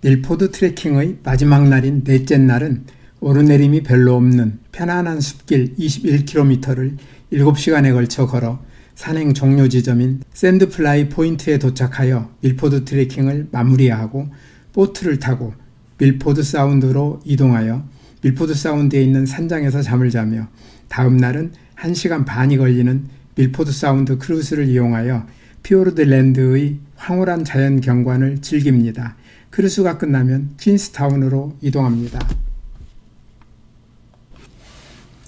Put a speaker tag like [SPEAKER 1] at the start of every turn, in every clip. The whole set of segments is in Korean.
[SPEAKER 1] 밀포드 트레킹의 마지막 날인 넷째 날은 오르내림이 별로 없는 편안한 숲길 21km를 7시간에 걸쳐 걸어 산행 종료 지점인 샌드플라이 포인트에 도착하여 밀포드 트레킹을 마무리하고 보트를 타고 밀포드 사운드로 이동하여 밀포드 사운드에 있는 산장에서 잠을 자며 다음 날은 1시간 반이 걸리는 밀포드 사운드 크루즈를 이용하여 피오르드 랜드의 황홀한 자연 경관을 즐깁니다. 크루즈가 끝나면 퀸스타운으로 이동합니다.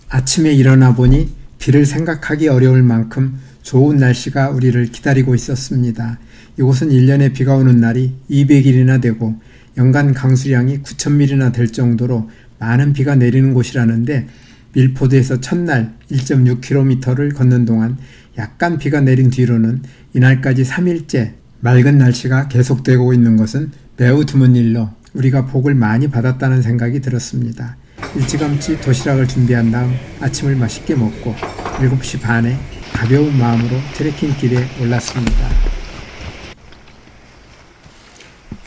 [SPEAKER 1] 아침에 일어나 보니 비를 생각하기 어려울 만큼 좋은 날씨가 우리를 기다리고 있었습니다. 이곳은 1년에 비가 오는 날이 200일이나 되고 연간 강수량이 9,000mm나 될 정도로 많은 비가 내리는 곳이라는데 밀포드에서 첫날 1.6km를 걷는 동안 약간 비가 내린 뒤로는 이날까지 3일째 맑은 날씨가 계속되고 있는 것은 매우 드문 일로 우리가 복을 많이 받았다는 생각이 들었습니다. 일찌감치 도시락을 준비한 다음 아침을 맛있게 먹고 7시 반에 가벼운 마음으로 트레킹 길에 올랐습니다.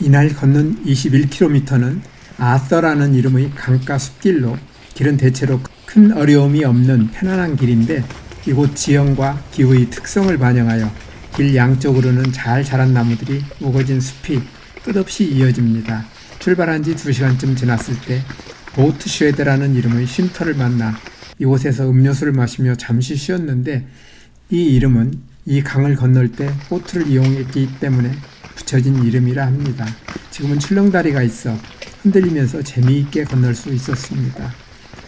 [SPEAKER 1] 이날 걷는 21km는 아서라는 이름의 강가 숲길로 길은 대체로 큰 어려움이 없는 편안한 길인데 이곳 지형과 기후의 특성을 반영하여 길 양쪽으로는 잘 자란 나무들이 우거진 숲이 끝없이 이어집니다. 출발한 지 2시간쯤 지났을 때 보트 쉐드라는 이름의 쉼터를 만나 이곳에서 음료수를 마시며 잠시 쉬었는데 이 이름은 이 강을 건널 때 보트를 이용했기 때문에 붙여진 이름이라 합니다. 지금은 출렁다리가 있어 흔들리면서 재미있게 건널 수 있었습니다.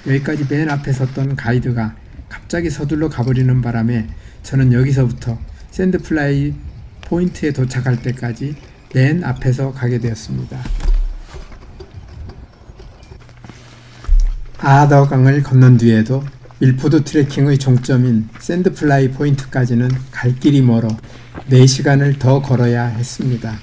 [SPEAKER 1] 여기까지 맨 앞에 섰던 가이드가 갑자기 서둘러 가버리는 바람에 저는 여기서부터 샌드플라이 포인트에 도착할 때까지 맨 앞에서 가게 되었습니다. 아더강을 건넌 뒤에도 밀포드 트레킹의 종점인 샌드플라이 포인트까지는 갈 길이 멀어 4시간을 더 걸어야 했습니다.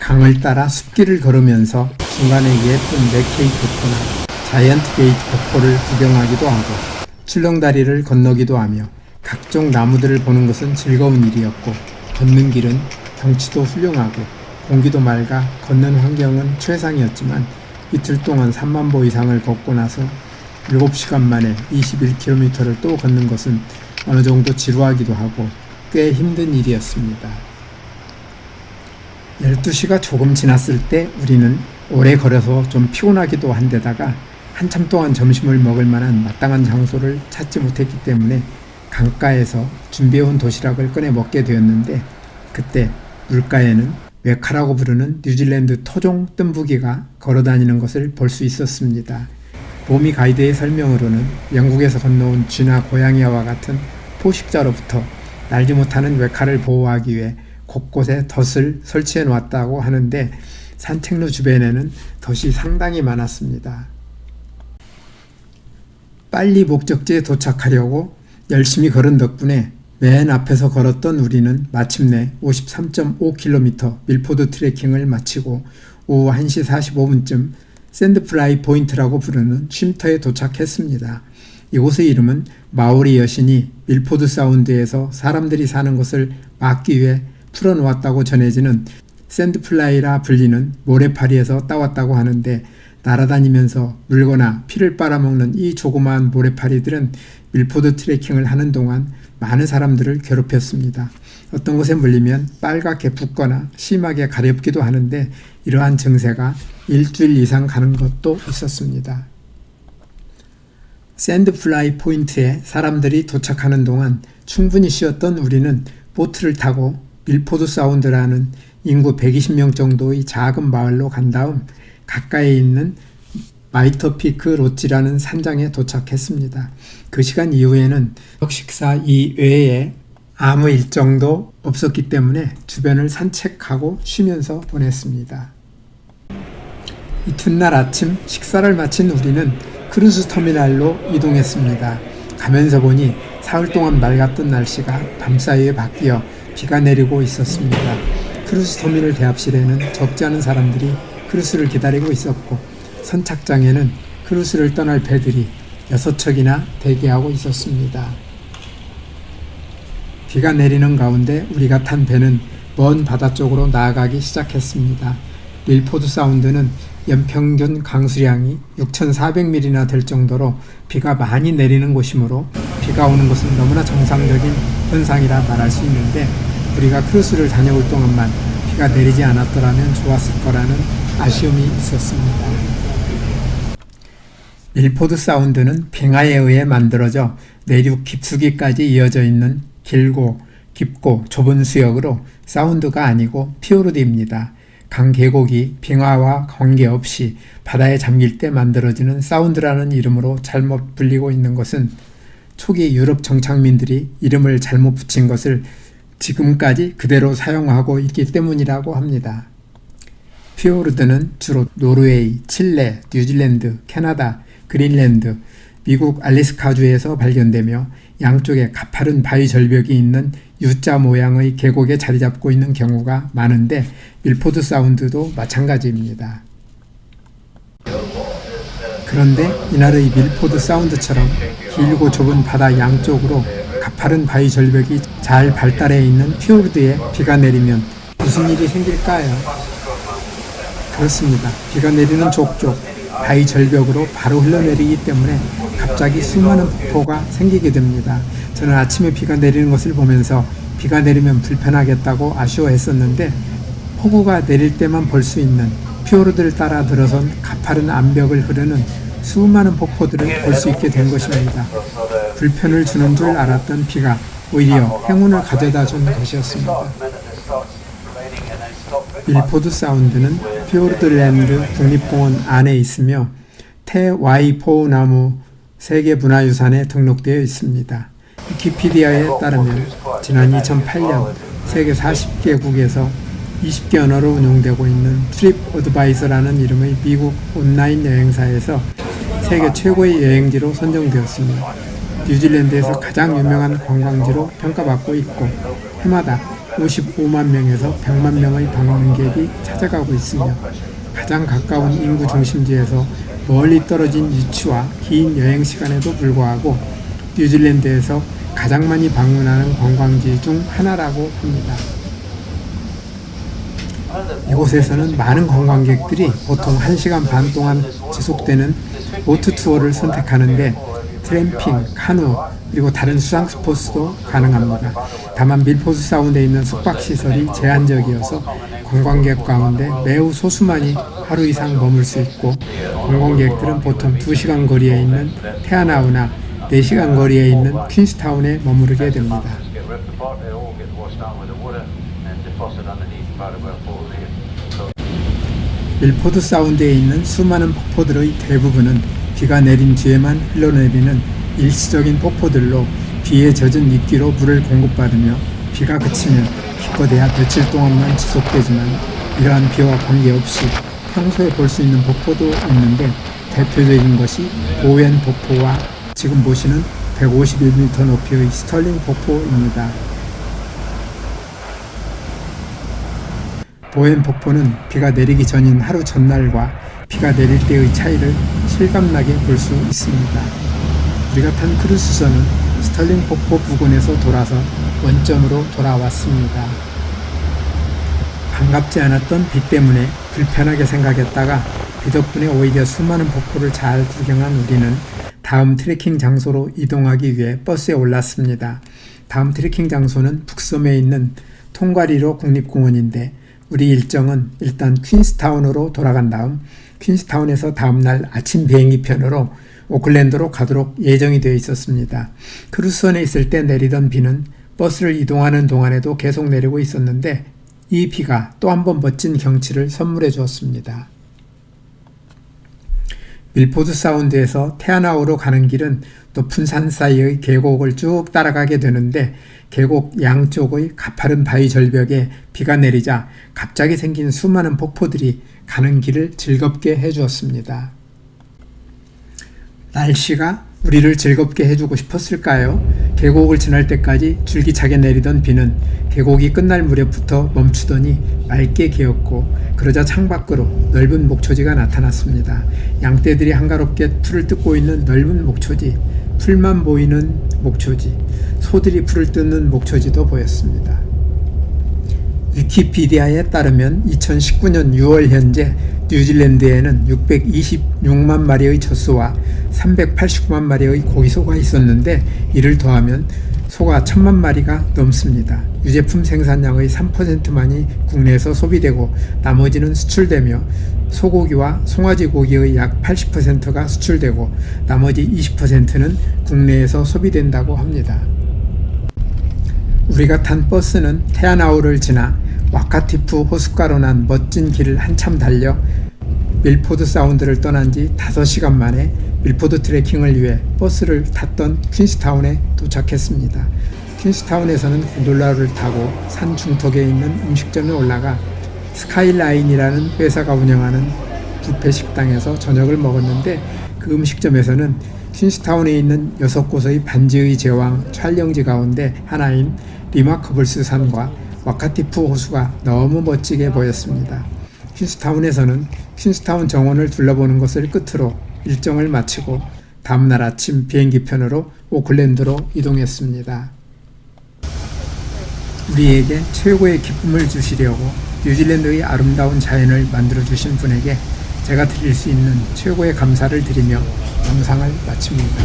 [SPEAKER 1] 강을 따라 숲길을 걸으면서 중간에 예쁜 맥케이 폭포나 자이언트 게이트 폭포를 구경하기도 하고 출렁다리를 건너기도 하며 각종 나무들을 보는 것은 즐거운 일이었고 걷는 길은 경치도 훌륭하고 공기도 맑아 걷는 환경은 최상이었지만 이틀 동안 3만 보 이상을 걷고 나서 7시간 만에 21km를 또 걷는 것은 어느 정도 지루하기도 하고 꽤 힘든 일이었습니다. 12시가 조금 지났을 때 우리는 오래 걸어서 좀 피곤하기도 한데다가 한참 동안 점심을 먹을 만한 마땅한 장소를 찾지 못했기 때문에 강가에서 준비해온 도시락을 꺼내 먹게 되었는데 그때 물가에는 웨카라고 부르는 뉴질랜드 토종 뜸부기가 걸어다니는 것을 볼 수 있었습니다. 보미 가이드의 설명으로는 영국에서 건너온 쥐나 고양이와 같은 포식자로부터 날지 못하는 웨카를 보호하기 위해 곳곳에 덫을 설치해 놓았다고 하는데 산책로 주변에는 덫이 상당히 많았습니다. 빨리 목적지에 도착하려고 열심히 걸은 덕분에 맨 앞에서 걸었던 우리는 마침내 53.5km 밀포드 트레킹을 마치고 오후 1시 45분쯤 샌드플라이 포인트라고 부르는 쉼터에 도착했습니다. 이곳의 이름은 마오리 여신이 밀포드 사운드에서 사람들이 사는 것을 막기 위해 풀어놓았다고 전해지는 샌드플라이라 불리는 모래파리에서 따왔다고 하는데 날아다니면서 물거나 피를 빨아먹는 이 조그마한 모래파리들은 밀포드 트레킹을 하는 동안 많은 사람들을 괴롭혔습니다. 어떤 것에 물리면 빨갛게 붓거나 심하게 가렵기도 하는데 이러한 증세가 일주일 이상 가는 것도 있었습니다. 샌드플라이 포인트에 사람들이 도착하는 동안 충분히 쉬었던 우리는 보트를 타고 밀포드 사운드라는 인구 120명 정도의 작은 마을로 간 다음 가까이 있는 마이터피크 로치라는 산장에 도착했습니다. 그 시간 이후에는 식사 이외에 아무 일정도 없었기 때문에 주변을 산책하고 쉬면서 보냈습니다. 이튿날 아침 식사를 마친 우리는 크루즈 터미널로 이동했습니다. 가면서 보니 사흘 동안 맑았던 날씨가 밤사이에 바뀌어 비가 내리고 있었습니다. 크루즈 터미널 대합실에는 적지 않은 사람들이 크루즈를 기다리고 있었고 선착장에는 크루즈를 떠날 배들이 6척이나 대기하고 있었습니다. 비가 내리는 가운데 우리가 탄 배는 먼 바다 쪽으로 나아가기 시작했습니다. 밀포드 사운드는 연평균 강수량이 6,400mm나 될 정도로 비가 많이 내리는 곳이므로 비가 오는 것은 너무나 정상적인 현상이라 말할 수 있는데 우리가 크루스를 다녀올 동안만 비가 내리지 않았더라면 좋았을 거라는 아쉬움이 있었습니다. 밀포드 사운드는 빙하에 의해 만들어져 내륙 깊숙이까지 이어져 있는 길고 깊고 좁은 수역으로 사운드가 아니고 피오르드입니다. 강 계곡이 빙하와 관계없이 바다에 잠길 때 만들어지는 사운드라는 이름으로 잘못 불리고 있는 것은 초기 유럽 정착민들이 이름을 잘못 붙인 것을 지금까지 그대로 사용하고 있기 때문이라고 합니다. 피오르드는 주로 노르웨이, 칠레, 뉴질랜드, 캐나다, 그린랜드, 미국 알래스카주에서 발견되며 양쪽에 가파른 바위 절벽이 있는 U자 모양의 계곡에 자리 잡고 있는 경우가 많은데 밀포드 사운드도 마찬가지입니다. 그런데 이날의 밀포드 사운드처럼 길고 좁은 바다 양쪽으로 가파른 바위 절벽이 잘 발달해 있는 피오르드에 비가 내리면 무슨 일이 생길까요? 그렇습니다. 비가 내리는 족족 바위 절벽으로 바로 흘러내리기 때문에 갑자기 수많은 폭포가 생기게 됩니다. 저는 아침에 비가 내리는 것을 보면서 비가 내리면 불편하겠다고 아쉬워했었는데 폭우가 내릴 때만 볼 수 있는 피오르드를 따라 들어선 가파른 암벽을 흐르는 수많은 폭포들을 볼 수 있게 된 것입니다. 불편을 주는 줄 알았던 비가 오히려 행운을 가져다 준 것이었습니다. 밀포드 사운드는 피오르드랜드 국립공원 안에 있으며 태와이포 나무 세계문화유산에 등록되어 있습니다. 위키피디아에 따르면 지난 2008년 세계 40개국에서 20개 언어로 운영되고 있는 트립 어드바이저라는 이름의 미국 온라인 여행사에서 세계 최고의 여행지로 선정되었습니다. 뉴질랜드에서 가장 유명한 관광지로 평가받고 있고 해마다 55만 명에서 100만 명의 방문객이 찾아가고 있으며 가장 가까운 인구 중심지에서 멀리 떨어진 위치와 긴 여행 시간에도 불구하고 뉴질랜드에서 가장 많이 방문하는 관광지 중 하나라고 합니다. 이곳에서는 많은 관광객들이 보통 1시간 반 동안 지속되는 보트 투어를 선택하는데 트램핑, 카누, 그리고 다른 수상 스포츠도 가능합니다. 다만 밀포스 사운드에 있는 숙박시설이 제한적이어서 관광객 가운데 매우 소수만이 하루 이상 머물 수 있고 관광객들은 보통 2시간 거리에 있는 테아나우나 4시간 거리에 있는 퀸스타운에 머무르게 됩니다. 밀포드 사운드에 있는 수많은 폭포들의 대부분은 비가 내린 뒤에만 흘러내리는 일시적인 폭포들로 비에 젖은 이끼로 물을 공급받으며 비가 그치면 기껏해야 며칠 동안만 지속되지만 이러한 비와 관계없이 평소에 볼 수 있는 폭포도 있는데 대표적인 것이 보웬 폭포와 지금 보시는 151m 높이의 스털링 폭포입니다. 보엔 폭포는 비가 내리기 전인 하루 전날과 비가 내릴 때의 차이를 실감나게 볼 수 있습니다. 우리가 탄 크루즈선은 스털링 폭포 부근에서 돌아서 원점으로 돌아왔습니다. 반갑지 않았던 비 때문에 불편하게 생각했다가 비 덕분에 오히려 수많은 폭포를 잘 구경한 우리는 다음 트레킹 장소로 이동하기 위해 버스에 올랐습니다. 다음 트레킹 장소는 북섬에 있는 통과리로 국립공원인데 우리 일정은 일단 퀸스타운으로 돌아간 다음 퀸스타운에서 다음날 아침 비행기 편으로 오클랜드로 가도록 예정이 되어 있었습니다. 크루즈선에 있을 때 내리던 비는 버스를 이동하는 동안에도 계속 내리고 있었는데 이 비가 또 한 번 멋진 경치를 선물해 주었습니다. 밀포드 사운드에서 테아나우로 가는 길은 높은 산 사이의 계곡을 쭉 따라가게 되는데 계곡 양쪽의 가파른 바위 절벽에 비가 내리자 갑자기 생긴 수많은 폭포들이 가는 길을 즐겁게 해주었습니다. 날씨가 우리를 즐겁게 해주고 싶었을까요? 계곡을 지날 때까지 줄기차게 내리던 비는 계곡이 끝날 무렵부터 멈추더니 맑게 개었고 그러자 창밖으로 넓은 목초지가 나타났습니다. 양떼들이 한가롭게 풀을 뜯고 있는 넓은 목초지, 풀만 보이는 목초지, 소들이 풀을 뜯는 목초지도 보였습니다. 위키피디아에 따르면 2019년 6월 현재 뉴질랜드에는 626만 마리의 젖소와 389만 마리의 고기소가 있었는데 이를 더하면 소가 1000만 마리가 넘습니다. 유제품 생산량의 3%만이 국내에서 소비되고 나머지는 수출되며 소고기와 송아지 고기의 약 80%가 수출되고 나머지 20%는 국내에서 소비된다고 합니다. 우리가 탄 버스는 테아나우를 지나 와카티프 호숫가로 난 멋진 길을 한참 달려 밀포드 사운드를 떠난 지 5시간 만에 밀포드 트레킹을 위해 버스를 탔던 퀸스타운에 도착했습니다. 퀸스타운에서는 곤돌라를 타고 산 중턱에 있는 음식점에 올라가 스카이라인이라는 회사가 운영하는 뷔페 식당에서 저녁을 먹었는데 그 음식점에서는 퀸스타운에 있는 여섯 곳의 반지의 제왕 촬영지 가운데 하나인 리마커블스 산과 와카티프 호수가 너무 멋지게 보였습니다. 퀸스타운에서는 퀸스타운 정원을 둘러보는 것을 끝으로 일정을 마치고 다음날 아침 비행기 편으로 오클랜드로 이동했습니다. 우리에게 최고의 기쁨을 주시려고 뉴질랜드의 아름다운 자연을 만들어 주신 분에게 제가 드릴 수 있는 최고의 감사를 드리며 영상을 마칩니다.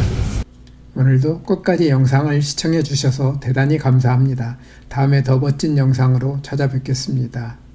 [SPEAKER 1] 오늘도 끝까지 영상을 시청해 주셔서 대단히 감사합니다. 다음에 더 멋진 영상으로 찾아뵙겠습니다.